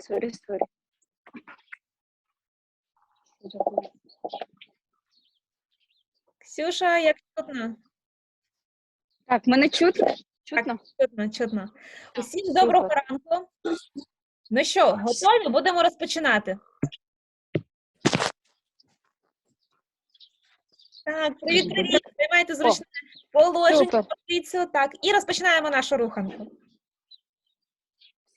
Сорі, сорі. Ксюша, як чутно? Так, мене чутно? Чутно? Чутно, чутно. Усім доброго ранку. Ну що, готові? Будемо розпочинати. Так, привіт, привіт. Займайте зручне положення, позицію. Так, і розпочинаємо нашу руханку.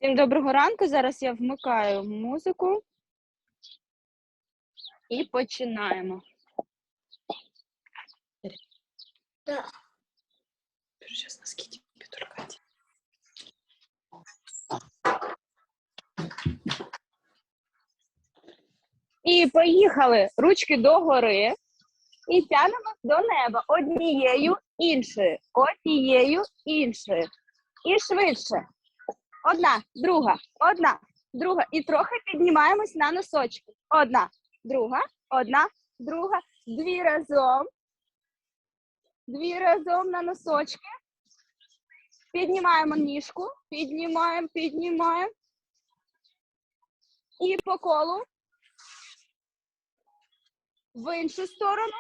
Всім доброго ранку. Зараз я вмикаю музику. І починаємо. Сейчас носки тебе І поїхали. Ручки догори. І тянемо до неба однією іншою, однією іншою. І швидше. Одна, друга, одна, друга. І трохи піднімаємось на носочки. Одна, друга, одна, друга, дві разом. Дві разом на носочки. Піднімаємо ніжку, піднімаємо, піднімаємо. І по колу в іншу сторону.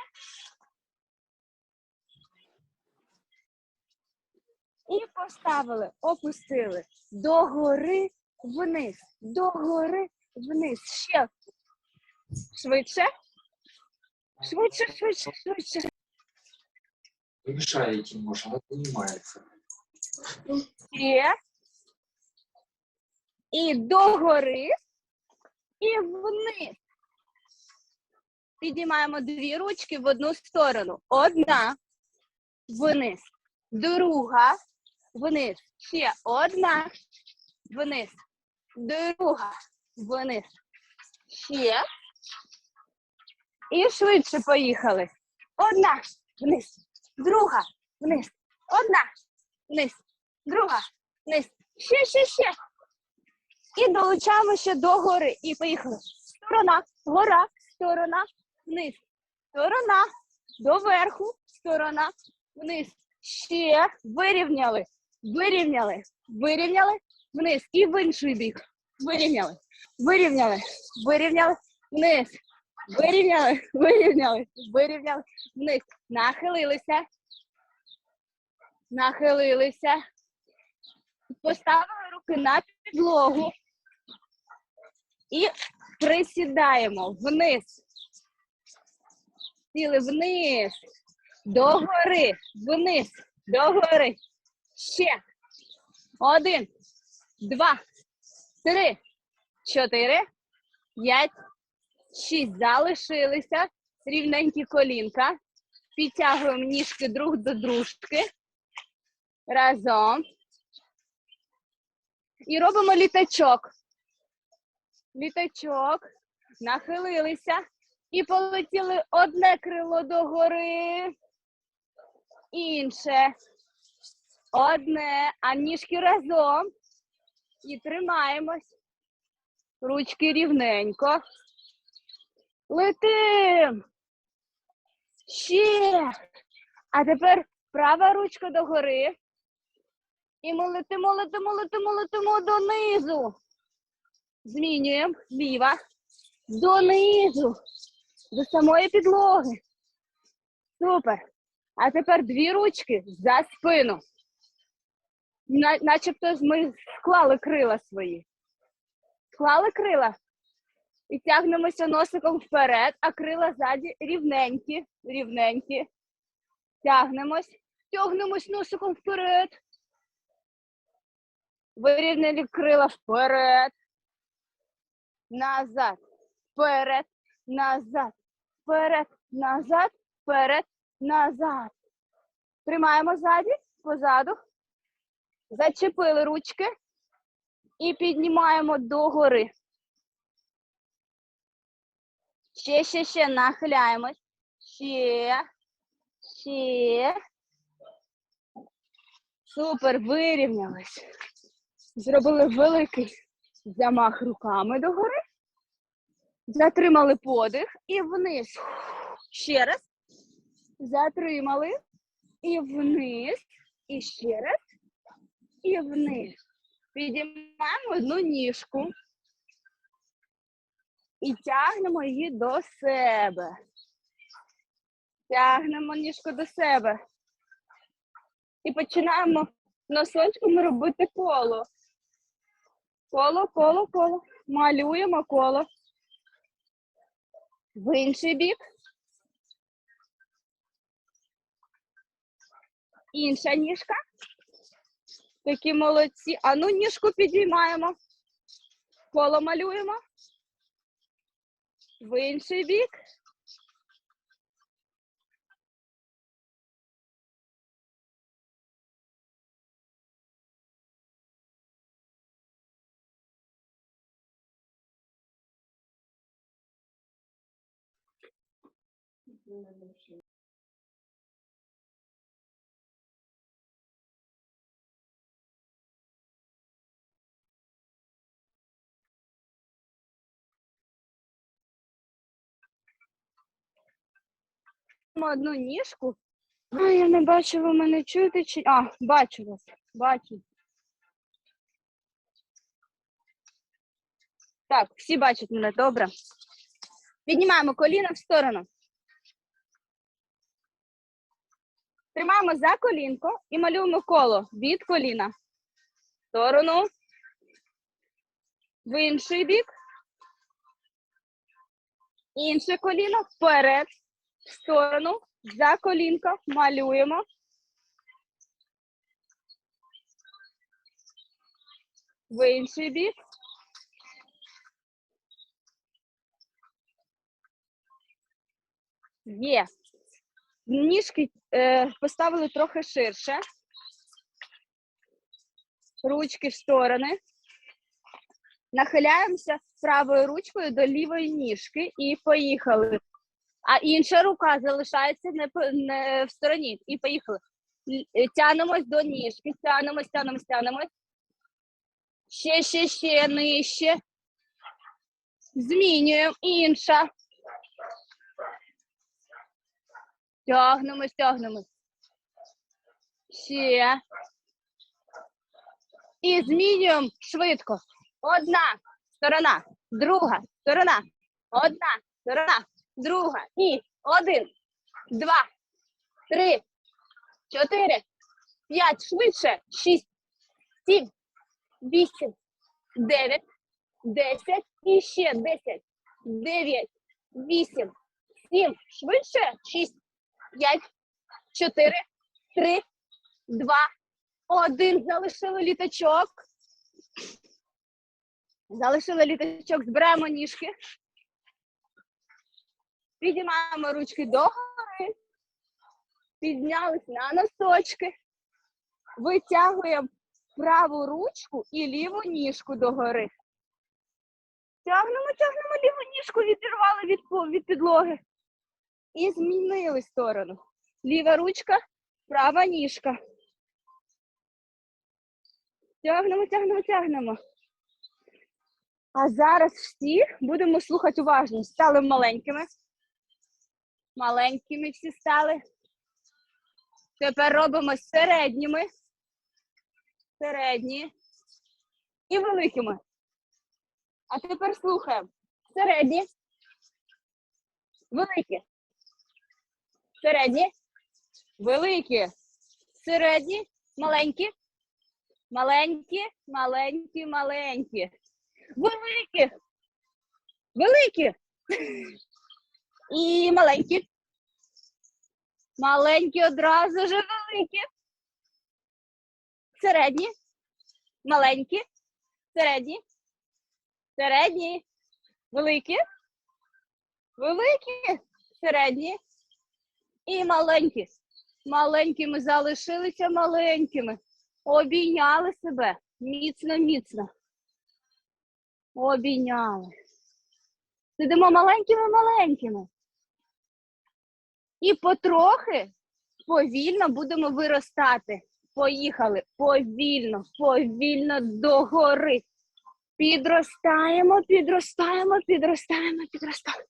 І поставили, опустили догори вниз, догори вниз. Ще швидше. Швидше, швидше, швидше. Вы мешаете немножко, она поднимается. Ще. І догори, і вниз. Піднімаємо дві ручки в одну сторону. Одна вниз, друга вниз. Ще одна вниз, друга вниз. Ще. І швидше поїхали. Одна вниз, друга вниз, одна вниз, друга вниз. Ще, ще, ще. І долучаємо ще до гори. І поїхали. Сторона, гора, сторона, вниз. Сторона, доверху, сторона, вниз. Ще вирівняли, вирівняли, вирівняли, вниз. І в інший бік. Вирівняли, вирівняли, вирівняли, вниз. Вирівняли, вирівняли, вирівняли, вниз. Нахилилися. Нахилилися. Поставили руки на підлогу. І присідаємо вниз. Сіли вниз. Догори. Вниз. Догори. Ще. Один. Два. Три. Чотири. П'ять. Шість. Залишилися. Рівненькі колінка. Підтягуємо ніжки друг до дружки. Разом. І робимо літачок. Літачок. Нахилилися. І полетіли одне крило догори. Інше. Одне. А ніжки разом. І тримаємось. Ручки рівненько. Летим. Ще. А тепер права ручка догори. І ми летимо, летимо, летимо, летимо донизу. Змінюємо ліва. Донизу. До самої підлоги. Супер. А тепер дві ручки за спину. На- начебто ми склали крила свої. Склали крила. І тягнемося носиком вперед, а крила ззаді рівненькі, рівненькі. Тягнемось, тягнемось носиком вперед. Вирівняли крила вперед. Назад. Вперед. Назад. Вперед. Назад. Вперед. Назад. Тримаємо ззаді, позаду. Зачепили ручки і піднімаємо догори. Ще, ще, ще нахиляємось. Ще. Ще. Супер, вирівнялись. Зробили великий замах руками догори. Затримали подих і вниз. Ще раз. Затримали. І вниз. І ще раз. І вниз. Підіймаємо одну ніжку. і тягнемо її до себе. Тягнемо ніжку до себе. І починаємо носочками робити коло. Коло, коло, коло. Малюємо коло. В інший бік. Інша ніжка. Такі молодці. А ну ніжку підіймаємо. Коло малюємо. В інший бік. Одну ніжку. А, я не бачу, ви мене чуєте чи. А, бачу вас. Бачу. Так, всі бачать мене добре. Піднімаємо коліна в сторону. Тримаємо за колінко і малюємо коло від коліна. В сторону. В інший бік. Інше коліно вперед в сторону, за колінко, малюємо. В інший бік. Є. Ніжки е, поставили трохи ширше. Ручки в сторони. Нахиляємося правою ручкою до лівої ніжки і поїхали а інша рука залишається не, не в стороні. І поїхали. Е, Тянемось до ніжки, тянемось, тянемось, тянемось. Ще, ще, ще нижче. Змінюємо. Інша. Тягнемось, тягнемось. Ще. І змінюємо швидко. Одна сторона, друга сторона, одна сторона, друга. І один, два, три, чотири, п'ять, швидше, шість, сім, вісім, дев'ять, десять. І ще десять, дев'ять, вісім, сім, швидше, шість, п'ять, чотири, три, два, один. Залишили літачок. Залишили літачок, збираємо ніжки. Підіймаємо ручки догори. Піднялись на носочки. Витягуємо праву ручку і ліву ніжку догори. Тягнемо, тягнемо ліву ніжку, відірвали від, від підлоги. І змінили сторону. Ліва ручка, права ніжка. Тягнемо, тягнемо, тягнемо. А зараз всі будемо слухати уважно. Стали маленькими. Маленькими всі стали. Тепер робимо середніми. Середні. І великими. А тепер слухаємо. Середні. Великі. Середні. Великі. Середні. Маленькі. Маленькі, маленькі, маленькі. Великі. Великі. І маленькі. Маленькі одразу ж великі. Середні. Маленькі. Середні. Середні. Великі. Великі. Середні. І маленькі. Маленькими залишилися маленькими. Обійняли себе. Міцно, міцно. Обійняли. Сидимо маленькими маленькими. І потрохи, повільно будемо виростати. Поїхали повільно, повільно догори. Підростаємо, підростаємо, підростаємо, підростаємо.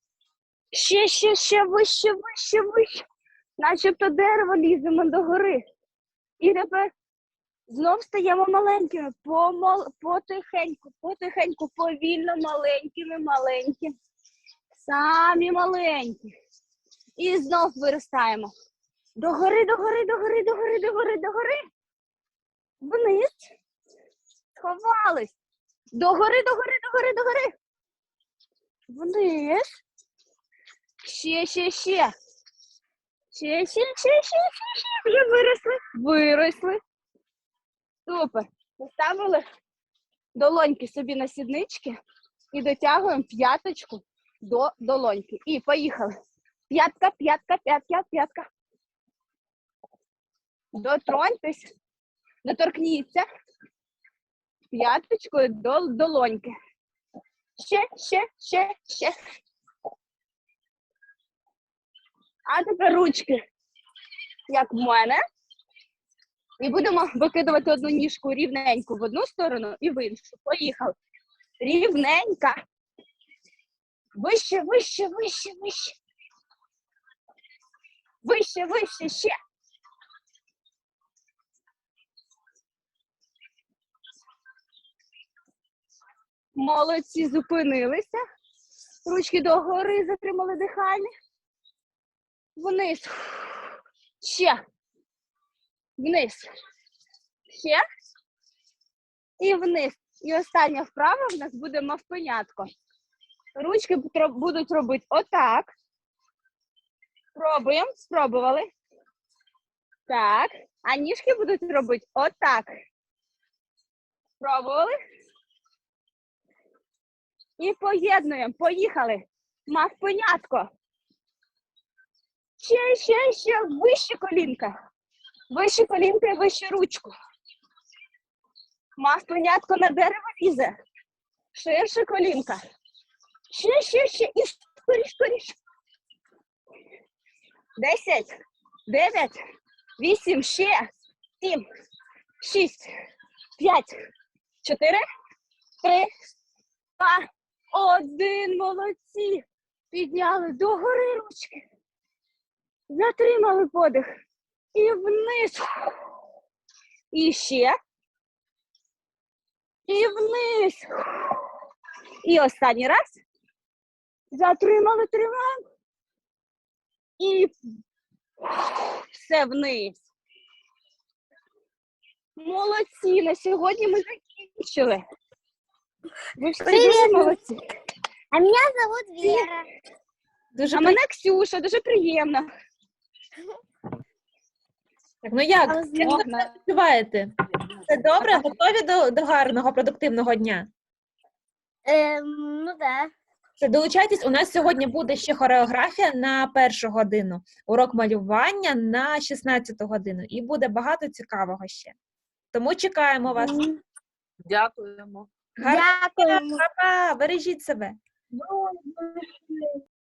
Ще, ще, ще вище, вище, вище. Начебто дерево ліземо догори. І тепер знов стаємо маленькими, помал, потихеньку, потихеньку, повільно, маленькими, маленькими. Самі маленькі. І знов виростаємо. Догори, догори, догори, догори, догори, догори. Вниз. Сховались. Догори, догори, догори, догори. Вниз. Ще, ще, ще. Ще, ще, ще, ще, ще, ще. Вже виросли. Виросли. Супер. Поставили долоньки собі на сіднички і дотягуємо п'яточку до долоньки. І поїхали. П'ятка, п'ятка, п'ятка, п'ятка. Дотроньтесь, доторкніться п'яточкою до долоньки. Ще, ще, ще, ще. А тепер ручки, як в мене. І будемо викидувати одну ніжку рівненьку в одну сторону і в іншу. Поїхали. Рівненька. Вище, вище, вище, вище. Вище, вище, ще. Молодці, зупинилися. Ручки догори, затримали дихання. Вниз. Ще. Вниз. Ще. І вниз. І остання вправа в нас буде мавпенятко. Ручки будуть робити отак. Пробуємо. Спробували. Так. А ніжки будуть робити отак. Спробували. І поєднуємо. Поїхали. Мавпенятко. Ще, ще, ще. Вище колінка. Вище колінка і вище ручку. Мавпенятко на дерево лізе. Ширше колінка. Ще, ще, ще. І скоріш, скоріш. Десять, дев'ять, вісім, ще, сім, шість, п'ять, чотири, три, два, один. Молодці. Підняли догори ручки. Затримали подих. І вниз. І ще. І вниз. І останній раз. Затримали, тримаємо. І все вниз. Молодці. На сьогодні ми закінчили. Ви всі дуже молодці. А меня зовут Вера. Дуже А мене Ксюша, дуже приємно. Так, ну як? Як ви Можна. себе почуваєте? Все добре? Готові до, до гарного продуктивного дня? Эм, ну да. Це долучайтесь. У нас сьогодні буде ще хореографія на першу годину, урок малювання на 16 годину, і буде багато цікавого ще. Тому чекаємо вас. Дякуємо. Гарного Дякуємо. па-па, бережіть себе.